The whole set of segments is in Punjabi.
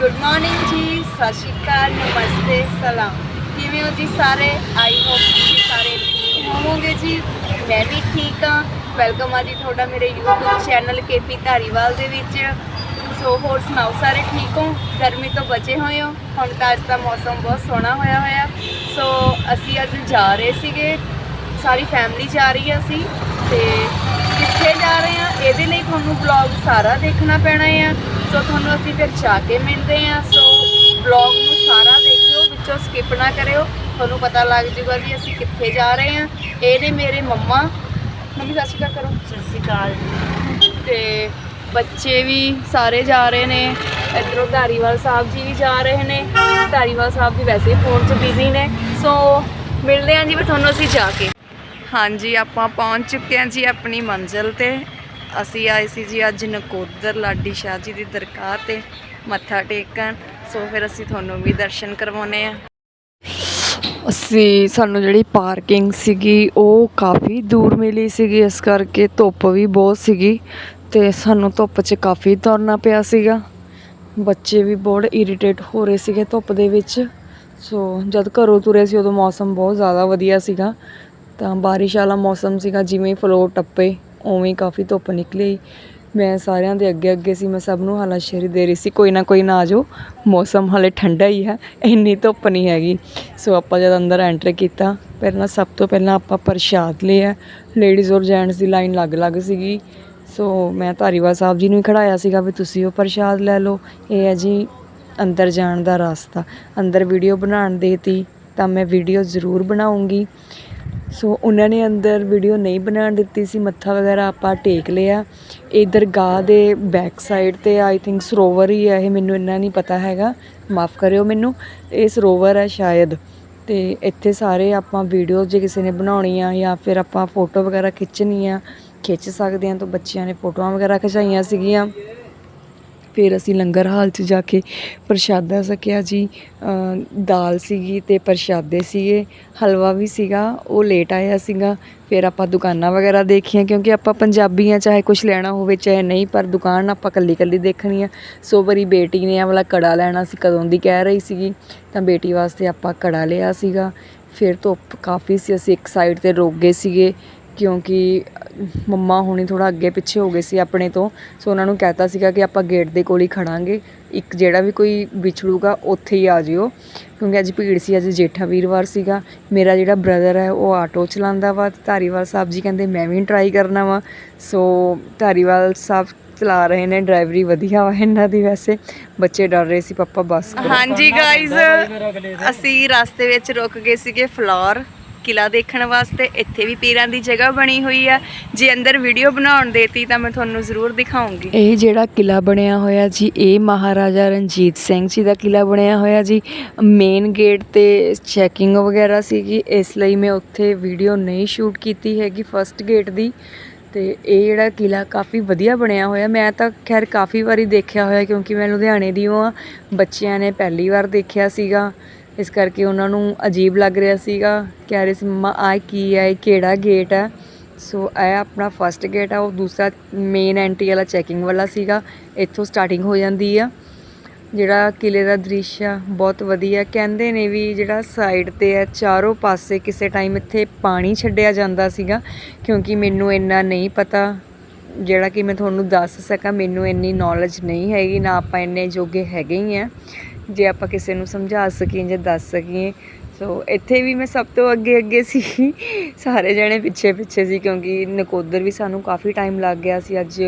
ਗੁੱਡ ਮਾਰਨਿੰਗ ਜੀ, ਸਤਿ ਸ਼੍ਰੀ ਅਕਾਲ, ਨਮਸਤੇ, ਸਲਾਮ। ਕਿਵੇਂ ਹੋ ਜੀ ਸਾਰੇ? ਆਈ ਹੋਪ ਤੁਸੀਂ ਸਾਰੇ ਠੀਕ ਹੋਵੋਗੇ ਜੀ। ਮੈਂ ਵੀ ਠੀਕ ਹਾਂ। ਵੈਲਕਮ ਆ ਜੀ ਤੁਹਾਡਾ ਮੇਰੇ YouTube ਚੈਨਲ ਕੇਪੀ ਧਾਰੀਵਾਲ ਦੇ ਵਿੱਚ। ਸੋ ਹੋਰ ਸੁਣਾਓ ਸਾਰੇ ਠੀਕ ਹੋ? ਗਰਮੀ ਤੋਂ ਬਚੇ ਹੋਏ ਹੋ? ਹੁਣ ਤਾਂ ਅੱਜ ਦਾ ਮੌਸਮ ਬਹੁਤ ਸੋਹਣਾ ਹੋਇਆ ਹੋਇਆ। ਸੋ ਅਸੀਂ ਅੱਜ ਜਾ ਰਹੇ ਸੀਗੇ। ਸਾਰੀ ਫੈਮਿਲੀ ਜਾ ਰਹੀ ਆ ਅਸੀਂ। ਤੇ ਕਿੱਥੇ ਜਾ ਰਹੇ ਆ? ਇਹਦੇ ਲਈ ਤੁਹਾਨੂੰ ਵਲੌਗ ਸਾਰਾ ਦੇਖਣਾ ਪੈਣਾ ਆ। ਸੋ ਤੁਹਾਨੂੰ ਅਸੀਂ ਫਿਰ ਜਾ ਕੇ ਮਿਲਦੇ ਆ ਸੋ ਵਲੌਗ ਨੂੰ ਸਾਰਾ ਦੇਖਿਓ ਵਿੱਚੋਂ ਸਕਿਪ ਨਾ ਕਰਿਓ। ਤੁਹਾਨੂੰ ਪਤਾ ਲੱਗ ਜੂਗਾ ਜੀ ਅਸੀਂ ਕਿੱਥੇ ਜਾ ਰਹੇ ਆ ਇਹ ਨੇ ਮੇਰੇ ਮੰਮਾ। ਮੰਮੀ ਸਤਿ ਸ਼੍ਰੀ ਅਕਾਲ ਕਰੋ। ਸਤਿ ਸ਼੍ਰੀ ਅਕਾਲ ਤੇ ਬੱਚੇ ਵੀ ਸਾਰੇ ਜਾ ਰਹੇ ਨੇ। ਇੱਧਰੋਂ ਧਾਰੀਵਾਲ ਸਾਹਿਬ ਜੀ ਵੀ ਜਾ ਰਹੇ ਨੇ। ਧਾਰੀਵਾਲ ਸਾਹਿਬ ਵੀ ਵੈਸੇ ਫੋਨ 'ਚ ਬਿਜ਼ੀ ਨੇ। ਸੋ ਮਿਲਦੇ ਹਾਂ ਜੀ ਫਿਰ ਤੁਹਾਨੂੰ ਅਸੀਂ ਜਾ ਕੇ। ਹਾਂਜੀ ਆਪਾਂ ਪਹੁੰਚ ਚੁੱਕੇ ਹਾਂ ਜੀ ਆਪਣੀ ਮੰਜ਼ਿਲ ਤੇ। ਅਸੀਂ ਆਏ ਸੀ ਜੀ ਅੱਜ ਨਕੋਦਰ ਲਾਡੀ ਸ਼ਾਹ ਜੀ ਦੀ ਦਰਗਾਹ ਤੇ ਮੱਥਾ ਟੇਕਣ। ਸੋ ਫਿਰ ਅਸੀਂ ਤੁਹਾਨੂੰ ਵੀ ਦਰਸ਼ਨ ਕਰਵਾਉਨੇ ਆ ਅਸੀਂ, ਸਾਨੂੰ ਜਿਹੜੀ ਪਾਰਕਿੰਗ ਸੀਗੀ, ਉਹ ਕਾਫੀ ਦੂਰ ਮਿਲੀ ਸੀਗੀ। ਇਸ ਕਰਕੇ ਧੁੱਪ ਵੀ ਬਹੁਤ ਸੀਗੀ ਤੇ ਸਾਨੂੰ ਧੁੱਪ 'ਚ ਕਾਫੀ ਤੁਰਨਾ ਪਿਆ ਸੀਗਾ। ਬੱਚੇ ਵੀ ਬਹੁਤ ਇਰੀਟੇਟ ਹੋ ਰਹੇ ਸੀਗੇ ਧੁੱਪ ਦੇ ਵਿੱਚ। ਸੋ ਜਦ ਘਰੋਂ ਤੁਰੇ ਸੀ, ਉਦੋਂ ਮੌਸਮ ਬਹੁਤ ਜ਼ਿਆਦਾ ਵਧੀਆ ਸੀਗਾ। ਤਾਂ ਬਾਰਿਸ਼ ਵਾਲਾ ਮੌਸਮ ਸੀਗਾ, ਜਿਵੇਂ ਫਲੋ ਟੱਪੇ। ਉਵੇਂ ਕਾਫੀ ਧੁੱਪ ਨਿਕਲੀ। ਮੈਂ ਸਾਰਿਆਂ ਦੇ ਅੱਗੇ ਅੱਗੇ ਸੀ, ਮੈਂ ਸਭ ਨੂੰ ਹਾਲਾਸ਼ੇਰੀ ਦੇ ਰਹੀ ਸੀ। ਕੋਈ ਨਾ ਕੋਈ ਨਾ ਆ ਜਾਓ ਮੌਸਮ ਹਾਲੇ ਠੰਡਾ ਹੀ ਹੈ, ਇੰਨੀ ਧੁੱਪ ਨਹੀਂ ਹੈਗੀ। ਸੋ ਆਪਾਂ ਜਦ ਅੰਦਰ ਐਂਟਰ ਕੀਤਾ, ਪਹਿਲਾਂ ਸਭ ਤੋਂ ਪਹਿਲਾਂ ਆਪਾਂ ਪ੍ਰਸ਼ਾਦ ਲਿਆ। ਲੇਡੀਜ਼ ਔਰ ਜੈਂਟਸ ਦੀ ਲਾਈਨ ਲੱਗ-ਲੱਗ ਸੀਗੀ। ਸੋ ਮੈਂ ਧਾਰੀਵਾਲ ਸਾਹਿਬ ਜੀ ਨੂੰ ਹੀ ਖੜਾਇਆ ਸੀਗਾ ਵੀ ਤੁਸੀਂ ਉਹ ਪ੍ਰਸ਼ਾਦ ਲੈ ਲਓ। ਇਹ ਹੈ ਜੀ ਅੰਦਰ ਜਾਣ ਦਾ ਰਸਤਾ। ਅੰਦਰ ਵੀਡੀਓ ਬਣਾਉਣ ਦੇਤੀ ਤਾਂ ਮੈਂ ਵੀਡੀਓ ਜ਼ਰੂਰ ਬਣਾਉਂਗੀ। ਸੋ ਉਹਨਾਂ ਨੇ ਅੰਦਰ ਵੀਡੀਓ ਨਹੀਂ ਬਣਾਉਣ ਦਿੱਤੀ ਸੀ, ਮੱਥਾ ਵਗੈਰਾ ਆਪਾਂ ਟੇਕ ਲਿਆ। ਇਹ ਦਰਗਾਹ ਦੇ ਬੈਕ ਸਾਈਡ ਤੇ ਆਈ ਥਿੰਕ ਸਰੋਵਰ ਹੀ ਹੈ ਇਹ ਮੈਨੂੰ ਇੰਨਾ ਨਹੀਂ ਪਤਾ ਹੈਗਾ। ਮਾਫ ਕਰਿਓ ਮੈਨੂੰ, ਇਹ ਸਰੋਵਰ ਹੈ ਸ਼ਾਇਦ। ਤੇ ਇੱਥੇ ਸਾਰੇ ਆਪਾਂ ਵੀਡੀਓ ਜੇ ਕਿਸੇ ਨੇ ਬਣਾਉਣੀ ਆ ਜਾਂ ਫਿਰ ਆਪਾਂ ਫੋਟੋ ਵਗੈਰਾ ਖਿੱਚਣੀ ਆ ਖਿੱਚ ਸਕਦੇ ਹਾਂ ਤਾਂ ਬੱਚਿਆਂ ਨੇ ਫੋਟੋਆਂ ਵਗੈਰਾ ਖਿਚਾਈਆਂ ਸੀਗੀਆਂ। ਫਿਰ ਅਸੀਂ ਲੰਗਰ ਹਾਲ 'ਚ ਜਾ ਕੇ ਪ੍ਰਸ਼ਾਦਾ ਸਕਿਆ ਜੀ ਦਾਲ ਸੀਗੀ ਅਤੇ ਪ੍ਰਸ਼ਾਦੇ ਸੀਗੇ, ਹਲਵਾ ਵੀ ਸੀਗਾ, ਉਹ ਲੇਟ ਆਇਆ ਸੀਗਾ, ਫਿਰ ਆਪਾਂ ਦੁਕਾਨਾਂ ਵਗੈਰਾ ਦੇਖੀਆਂ ਕਿਉਂਕਿ ਆਪਾਂ ਪੰਜਾਬੀ ਆ ਚਾਹੇ ਕੁਝ ਲੈਣਾ ਹੋਵੇ ਚਾਹੇ ਨਹੀਂ, ਪਰ ਦੁਕਾਨ ਆਪਾਂ ਕੱਲੀ ਕੱਲੀ ਦੇਖਣੀ ਆ। ਸੋ ਵਾਰੀ ਬੇਟੀ ਨੇ ਆ ਵਾਲਾ ਕੜਾ ਲੈਣਾ ਸੀ, ਕਦੋਂ ਦੀ ਕਹਿ ਰਹੀ ਸੀਗੀ, ਤਾਂ ਬੇਟੀ ਵਾਸਤੇ ਆਪਾਂ ਕੜਾ ਲਿਆ ਸੀਗਾ। ਫਿਰ ਧੁੱਪ ਕਾਫੀ ਸੀ, ਅਸੀਂ ਇੱਕ ਸਾਈਡ ਤੇ ਰੁਕ ਗਏ ਸੀਗੇ ਕਿਉਂਕਿ, ਮੰਮਾ ਹੁਣੀ ਥੋੜ੍ਹਾ ਅੱਗੇ ਪਿੱਛੇ ਹੋ ਗਏ ਸੀ ਆਪਣੇ ਤੋਂ, ਸੋ ਉਹਨਾਂ ਨੂੰ ਕਹਿਤਾ ਸੀਗਾ ਕਿ ਆਪਾਂ ਗੇਟ ਦੇ ਕੋਲ ਹੀ ਖੜਾਂਗੇ। ਇੱਕ ਜਿਹੜਾ ਵੀ ਕੋਈ ਵਿਛੜੂਗਾ, ਉੱਥੇ ਹੀ ਆ ਜਿਓ। ਕਿਉਂਕਿ ਅੱਜ ਭੀੜ ਸੀ, ਅੱਜ ਜੇਠਾ ਵੀਰਵਾਰ ਸੀਗਾ। ਮੇਰਾ ਜਿਹੜਾ ਬ੍ਰਦਰ ਹੈ, ਉਹ ਆਟੋ ਚਲਾਉਂਦਾ ਵਾ ਧਾਰੀਵਾਲ ਸਾਹਿਬ ਜੀ ਕਹਿੰਦੇ, ਮੈਂ ਵੀ ਟਰਾਈ ਕਰਨਾ ਵਾ। ਸੋ ਧਾਰੀਵਾਲ ਸਾਹਿਬ ਚਲਾ ਰਹੇ ਨੇ ਡਰਾਈਵਰੀ ਵਧੀਆ ਵਾ ਇਹਨਾਂ ਦੀ ਵੈਸੇ। ਬੱਚੇ ਡਰ ਰਹੇ ਸੀ, ਪਾਪਾ, ਬੱਸ ਹਾਂਜੀ ਗਾਇਜ਼ ਅਸੀਂ ਰਸਤੇ ਵਿੱਚ ਰੁਕ ਗਏ ਸੀਗੇ, ਫਲੋਰ। ਕਿਲਾ ਦੇਖਣ ਵਾਸਤੇ, ਇੱਥੇ ਵੀ ਪੀਰਾਂ ਦੀ ਜਗ੍ਹਾ ਬਣੀ ਹੋਈ ਆ। ਜੇ ਅੰਦਰ ਵੀਡੀਓ ਬਣਾਉਣ ਦੇਤੀ ਤਾਂ ਮੈਂ ਤੁਹਾਨੂੰ ਜ਼ਰੂਰ ਦਿਖਾਉਂਗੀ। ਇਹ ਜਿਹੜਾ ਕਿਲਾ ਬਣਿਆ ਹੋਇਆ ਜੀ, ਇਹ ਮਹਾਰਾਜਾ ਰਣਜੀਤ ਸਿੰਘ ਜੀ ਦਾ ਕਿਲਾ ਬਣਿਆ ਹੋਇਆ ਜੀ। ਮੇਨ ਗੇਟ ਤੇ ਚੈਕਿੰਗ ਵਗੈਰਾ ਸੀਗੀ, ਇਸ ਲਈ ਮੈਂ ਉੱਥੇ ਵੀਡੀਓ ਨਹੀਂ ਸ਼ੂਟ ਕੀਤੀ ਹੈਗੀ ਫਰਸਟ ਗੇਟ ਦੀ। ਤੇ ਇਹ ਜਿਹੜਾ ਕਿਲਾ ਕਾਫੀ ਵਧੀਆ ਬਣਿਆ ਹੋਇਆ। ਮੈਂ ਤਾਂ ਖੈਰ ਕਾਫੀ ਵਾਰੀ ਦੇਖਿਆ ਹੋਇਆ ਕਿਉਂਕਿ ਮੈਂ ਲੁਧਿਆਣੇ ਦੀ ਹਾਂ ਬੱਚਿਆਂ ਨੇ ਪਹਿਲੀ ਵਾਰ ਦੇਖਿਆ ਸੀਗਾ। ਇਸ ਕਰਕੇ ਉਹਨਾਂ ਨੂੰ ਅਜੀਬ ਲੱਗ ਰਿਹਾ ਸੀਗਾ, ਕਹਿ ਰਹੇ ਸੀ, ਮੰਮਾ ਆ ਕੀ ਹੈ? ਇਹ ਕਿਹੜਾ ਗੇਟ ਹੈ? ਸੋ ਇਹ ਆਪਣਾ ਫਰਸਟ ਗੇਟ ਆ, ਉਹ ਦੂਸਰਾ ਮੇਨ ਐਂਟਰੀ ਵਾਲਾ ਚੈਕਿੰਗ ਵਾਲਾ ਸੀਗਾ, ਇੱਥੋਂ ਸਟਾਰਟਿੰਗ ਹੋ ਜਾਂਦੀ ਆ। ਜਿਹੜਾ ਕਿਲੇ ਦਾ ਦ੍ਰਿਸ਼ ਆ, ਬਹੁਤ ਵਧੀਆ। ਕਹਿੰਦੇ ਨੇ ਵੀ ਜਿਹੜਾ ਸਾਈਡ ਤੇ ਆ ਚਾਰੋਂ ਪਾਸੇ ਕਿਸੇ ਟਾਈਮ ਇੱਥੇ ਪਾਣੀ ਛੱਡਿਆ ਜਾਂਦਾ ਸੀਗਾ, ਕਿਉਂਕਿ ਮੈਨੂੰ ਇੰਨਾ ਨਹੀਂ ਪਤਾ। ਜਿਹੜਾ ਕਿ ਮੈਂ ਤੁਹਾਨੂੰ ਦੱਸ ਸਕਾਂ, ਮੈਨੂੰ ਇੰਨੀ ਨੌਲੇਜ ਨਹੀਂ ਹੈਗੀ, ਨਾ ਆਪਾਂ ਇੰਨੇ ਜੋਗੇ ਹੈਗੇ ਹੀ ਆ। ਜੇ ਆਪਾਂ ਕਿਸੇ ਨੂੰ ਸਮਝਾ ਸਕੀਏ ਜਾਂ ਦੱਸ ਸਕੀਏ। ਸੋ ਇੱਥੇ ਵੀ ਮੈਂ ਸਭ ਤੋਂ ਅੱਗੇ ਅੱਗੇ ਸੀ। ਸਾਰੇ ਜਣੇ ਪਿੱਛੇ ਪਿੱਛੇ ਸੀ ਕਿਉਂਕਿ ਨਕੋਦਰ ਵੀ ਸਾਨੂੰ ਕਾਫੀ ਟਾਈਮ ਲੱਗ ਗਿਆ ਸੀ। ਅੱਜ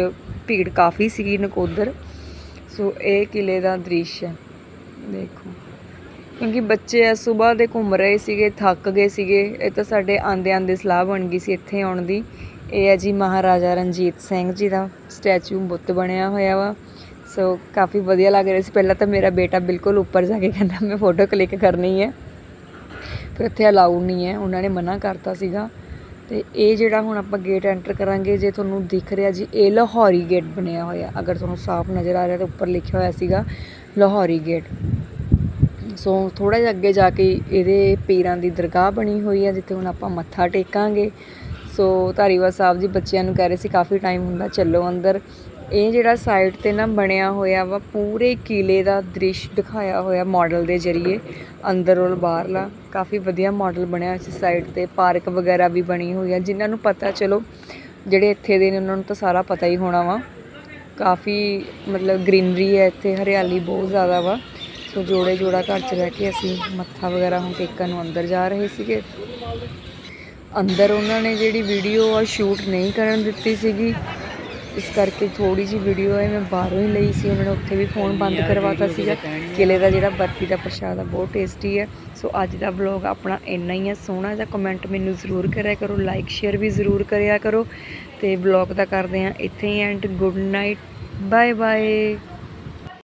ਭੀੜ ਕਾਫੀ ਸੀਗੀ ਨਕੋਦਰ। ਸੋ ਇਹ ਕਿਲੇ ਦਾ ਦ੍ਰਿਸ਼ ਹੈ। ਦੇਖੋ। ਕਿਉਂਕਿ ਬੱਚੇ ਆ ਸਵੇਰ ਦੇ ਘੁੰਮ ਰਹੇ ਸੀਗੇ, ਥੱਕ ਗਏ ਸੀਗੇ। ਇਹ ਤਾਂ ਸਾਡੇ ਆਂਦੇ ਆਂਦੇ ਸਲਾਹ ਬਣ ਗਈ ਸੀ ਇੱਥੇ ਆਉਣ ਦੀ। ਇਹ ਹੈ ਜੀ ਮਹਾਰਾਜਾ ਰਣਜੀਤ ਸਿੰਘ ਜੀ ਦਾ ਸਟੈਚੂ ਬੁੱਤ ਬਣਿਆ ਹੋਇਆ ਵਾ। ਸੋ ਕਾਫੀ ਵਧੀਆ ਲੱਗ ਰਿਹਾ ਸੀ। ਪਹਿਲਾਂ ਤਾਂ ਮੇਰਾ ਬੇਟਾ ਬਿਲਕੁਲ ਉੱਪਰ ਜਾ ਕੇ ਕਹਿੰਦਾ, ਮੈਂ ਫੋਟੋ ਕਲਿੱਕ ਕਰਨੀ ਹੈ। ਫਿਰ ਇੱਥੇ ਅਲਾਊਡ ਨਹੀਂ ਹੈ। ਉਹਨਾਂ ਨੇ ਮਨਾ ਕਰਤਾ ਸੀਗਾ। ਤੇ ਇਹ ਜਿਹੜਾ ਹੁਣ ਆਪਾਂ ਗੇਟ ਐਂਟਰ ਕਰਾਂਗੇ, ਜੇ ਤੁਹਾਨੂੰ ਦਿਖ ਰਿਹਾ ਜੀ, ਇਹ ਲਾਹੌਰੀ ਗੇਟ ਬਣਿਆ ਹੋਇਆ। ਅਗਰ ਤੁਹਾਨੂੰ ਸਾਫ਼ ਨਜ਼ਰ ਆ ਰਿਹਾ ਤਾਂ ਉੱਪਰ ਲਿਖਿਆ ਹੋਇਆ ਸੀਗਾ, ਲਾਹੌਰੀ ਗੇਟ ਸੋ ਥੋੜਾ ਜਿਹਾ ਅੱਗੇ ਜਾ ਕੇ ਇਹਦੇ ਪੀਰਾਂ ਦੀ ਦਰਗਾਹ ਬਣੀ ਹੋਈ ਹੈ, ਜਿੱਥੇ ਹੁਣ ਆਪਾਂ ਮੱਥਾ ਟੇਕਾਂਗੇ। ਸੋ ਧਾਰੀਵਾਲ ਸਾਹਿਬ ਜੀ ਬੱਚਿਆਂ ਨੂੰ ਕਹਿ ਰਹੇ ਸੀ, ਕਾਫੀ ਟਾਈਮ ਹੁੰਦਾ, ਚੱਲੋ ਅੰਦਰ। ਇਹ ਜਿਹੜਾ ਸਾਈਡ ਤੇ ਨਾ ਬਣਿਆ ਹੋਇਆ ਵਾ, ਪੂਰੇ ਕਿਲੇ ਦਾ ਦ੍ਰਿਸ਼ ਦਿਖਾਇਆ ਹੋਇਆ ਮਾਡਲ ਦੇ ਜ਼ਰੀਏ, ਅੰਦਰੋਂ ਬਾਹਰਲਾ। ਕਾਫੀ ਵਧੀਆ ਮਾਡਲ ਬਣਿਆ ਇਸ ਸਾਈਡ ਤੇ, ਪਾਰਕ ਵਗੈਰਾ ਵੀ ਬਣੀ ਹੋਈ ਆ। ਜਿਨ੍ਹਾਂ ਨੂੰ ਪਤਾ, ਚਲੋ, ਜਿਹੜੇ ਇੱਥੇ ਦੇ ਨੇ, ਉਹਨਾਂ ਨੂੰ ਤਾਂ ਸਾਰਾ ਪਤਾ ਹੀ ਹੋਣਾ ਵਾ। ਕਾਫੀ ਮਤਲਬ ਗ੍ਰੀਨਰੀ ਹੈ ਇੱਥੇ, ਹਰਿਆਲੀ ਬਹੁਤ ਜ਼ਿਆਦਾ ਵਾ। ਸੋ ਜੋੜੇ ਜੋੜਾ ਘਰ 'ਚ ਰਹਿ ਕੇ ਅਸੀਂ ਮੱਥਾ ਵਗੈਰਾ ਹੁਣ ਟੇਕਣ ਨੂੰ ਅੰਦਰ ਜਾ ਰਹੇ ਸੀਗੇ। ਅੰਦਰ ਉਹਨਾਂ ਨੇ ਜਿਹੜੀ ਵੀਡੀਓ ਆ ਸ਼ੂਟ ਨਹੀਂ ਕਰਨ ਦਿੱਤੀ ਸੀਗੀ। ਇਸ ਕਰਕੇ ਥੋੜੀ ਜੀ ਵੀਡੀਓ ਹੈ ਮੈਂ ਬਾਹਰੋਂ ਹੀ ਲਈ ਸੀ, ਉਹਨਾਂ ਨੇ ਉੱਥੇ ਵੀ ਫੋਨ ਬੰਦ ਕਰਵਾਤਾ ਸੀਗਾ। ਕਿਲੇ ਦਾ ਜਿਹੜਾ ਬਰਫੀ ਦਾ ਪ੍ਰਸ਼ਾਦ ਆ, ਬਹੁਤ ਟੇਸਟੀ ਹੈ ਸੋ ਅੱਜ ਦਾ ਵਲੌਗ ਆਪਣਾ ਇੰਨਾ ਹੀ ਹੈ ਸੋਹਣਾ ਜਿਹਾ ਕਮੈਂਟ ਮੈਨੂੰ ਜ਼ਰੂਰ ਕਰਿਆ ਕਰੋ ਲਾਈਕ ਸ਼ੇਅਰ ਵੀ ਜ਼ਰੂਰ ਕਰਿਆ ਕਰੋ। ਤੇ ਵਲੌਗ ਦਾ ਕਰਦੇ ਆ ਇੱਥੇ ਹੀ and good night bye bye